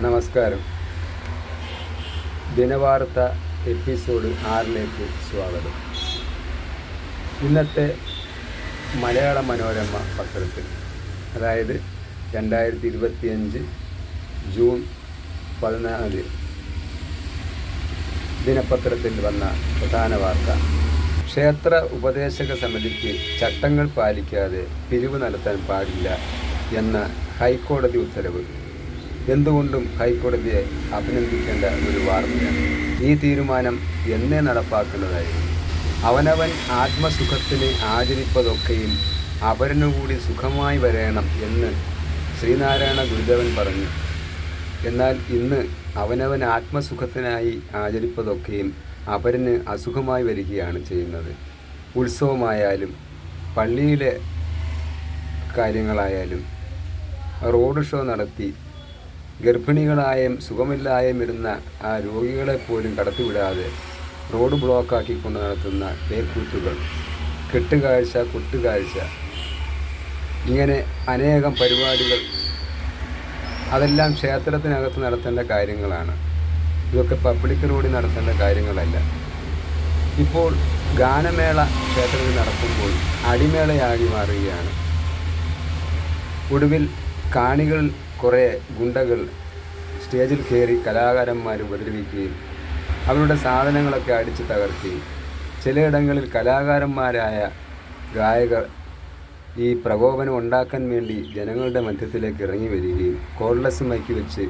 നമസ്കാരം. ദിനവാർത്ത എപ്പിസോഡ് ആറിലേക്ക് സ്വാഗതം. ഇന്നത്തെ മലയാള മനോരമ പത്രത്തിൽ അതായത് രണ്ടായിരത്തി ഇരുപത്തിയഞ്ച് ജൂൺ പതിനാല് ദിനപത്രത്തിൽ വന്ന പ്രധാന വാർത്ത. ക്ഷേത്ര ഉപദേശക സമിതിക്ക് ചട്ടങ്ങൾ പാലിക്കാതെ പിരിവ് നടത്താൻ പാടില്ല എന്ന ഹൈക്കോടതി ഉത്തരവ്. എന്തുകൊണ്ടും ഹൈക്കോടതിയെ അഭിനന്ദിക്കേണ്ട ഒരു വാർത്തയാണ്. ഈ തീരുമാനം എന്നെ നടപ്പാക്കുന്നതായിരുന്നു. അവനവൻ ആത്മസുഖത്തിന് ആചരിപ്പതൊക്കെയും അവരനുകൂടി സുഖമായി വരേണം എന്ന് ശ്രീനാരായണ ഗുരുദേവൻ പറഞ്ഞു. എന്നാൽ ഇന്ന് അവനവൻ ആത്മസുഖത്തിനായി ആചരിപ്പതൊക്കെയും അവരന് അസുഖമായി വരികയാണ് ചെയ്യുന്നത്. ഉത്സവമായാലും പള്ളിയിലെ കാര്യങ്ങളായാലും റോഡ് ഷോ നടത്തി ഗർഭിണികളായും സുഖമില്ലായും ഇരുന്ന ആ രോഗികളെ പോലും കടത്തിവിടാതെ റോഡ് ബ്ലോക്കാക്കിക്കൊണ്ട് നടത്തുന്ന പേക്കൂത്തുകൾ കെട്ടുകാഴ്ച കൊട്ടുകാഴ്ച ഇങ്ങനെ അനേകം പരിപാടികൾ അതെല്ലാം ക്ഷേത്രത്തിനകത്ത് നടത്തേണ്ട കാര്യങ്ങളാണ്. ഇതൊക്കെ പബ്ലിക് റോഡിൽ നടത്തേണ്ട കാര്യങ്ങളല്ല. ഇപ്പോൾ ഗാനമേള ക്ഷേത്രത്തിൽ നടക്കുമ്പോൾ അടിമേളയാകി മാറുകയാണ്. ഒടുവിൽ കാണികൾ കുറേ ഗുണ്ടകൾ സ്റ്റേജിൽ കയറി കലാകാരന്മാർ ഉപദ്രവിക്കുകയും അവരുടെ സാധനങ്ങളൊക്കെ അടിച്ച് തകർക്കുകയും ചിലയിടങ്ങളിൽ കലാകാരന്മാരായ ഗായകർ ഈ പ്രകോപനം ഉണ്ടാക്കാൻ വേണ്ടി ജനങ്ങളുടെ മധ്യത്തിലേക്ക് ഇറങ്ങി വരികയും കോഡ്ലസ് മൈക്ക് വെച്ച്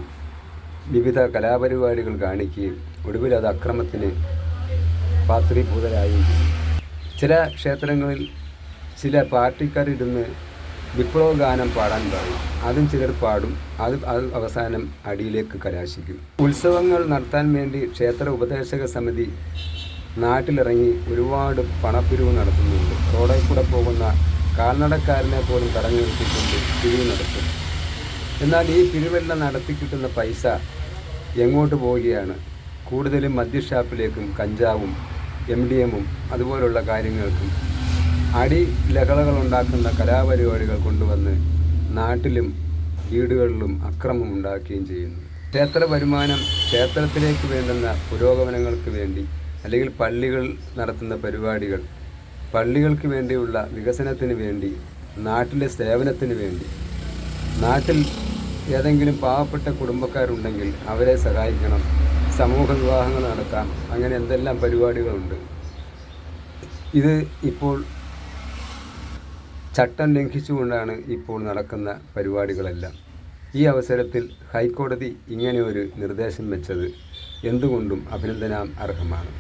വിവിധ കലാപരിപാടികൾ കാണിക്കുകയും ഒടുവിൽ അത് അക്രമത്തിന് പാത്രീഭൂതരായി ചില ക്ഷേത്രങ്ങളിൽ ചില പാർട്ടിക്കാരിരുന്ന് വിപ്ലവ ഗാനം പാടാൻ പറയും. അതും ചിലർ പാടും. അത് അത് അവസാനം അടിയിലേക്ക് കലാശിക്കും ഉത്സവങ്ങൾ നടത്താൻ വേണ്ടി ക്ഷേത്ര ഉപദേശക സമിതി നാട്ടിലിറങ്ങി ഒരുപാട് പണപ്പിരിവ് നടത്തുന്നുണ്ട്. റോഡിൽ കൂടെ പോകുന്ന കാൽനടക്കാരനെ പോലും തടഞ്ഞു നിർത്തിക്കൊണ്ട് പിരിവ് നടത്തും. എന്നാൽ ഈ പിരിവെല്ലാം നടത്തി കിട്ടുന്ന പൈസ എങ്ങോട്ട് പോവുകയാണ്? കൂടുതലും മദ്യഷാപ്പിലേക്കും കഞ്ചാവും എം ഡി എമ്മും അതുപോലുള്ള കാര്യങ്ങൾക്കും അടി ലഹളകൾ ഉണ്ടാക്കുന്ന കലാപരിപാടികൾ കൊണ്ടുവന്ന് നാട്ടിലും വീടുകളിലും അക്രമം ഉണ്ടാക്കുകയും ചെയ്യുന്നു. ക്ഷേത്ര വരുമാനം ക്ഷേത്രത്തിലേക്ക് വേണ്ടുന്ന പുരോഗമനങ്ങൾക്ക് വേണ്ടി അല്ലെങ്കിൽ പള്ളികൾ നടത്തുന്ന പരിപാടികൾ പള്ളികൾക്ക് വേണ്ടിയുള്ള വികസനത്തിന് വേണ്ടി നാട്ടിലെ സേവനത്തിന് വേണ്ടി നാട്ടിൽ ഏതെങ്കിലും പാവപ്പെട്ട കുടുംബക്കാരുണ്ടെങ്കിൽ അവരെ സഹായിക്കണം സമൂഹ വിവാഹങ്ങൾ നടത്താം അങ്ങനെ എന്തെല്ലാം പരിപാടികളുണ്ട്. ഇത് ഇപ്പോൾ ചട്ടം ലംഘിച്ചുകൊണ്ടാണ് ഇപ്പോൾ നടക്കുന്ന പരിപാടികളെല്ലാം. ഈ അവസരത്തിൽ ഹൈക്കോടതി ഇങ്ങനെ ഒരു നിർദ്ദേശം വെച്ചത് എന്തുകൊണ്ടും അഭിനന്ദനാം അർഹമാണ്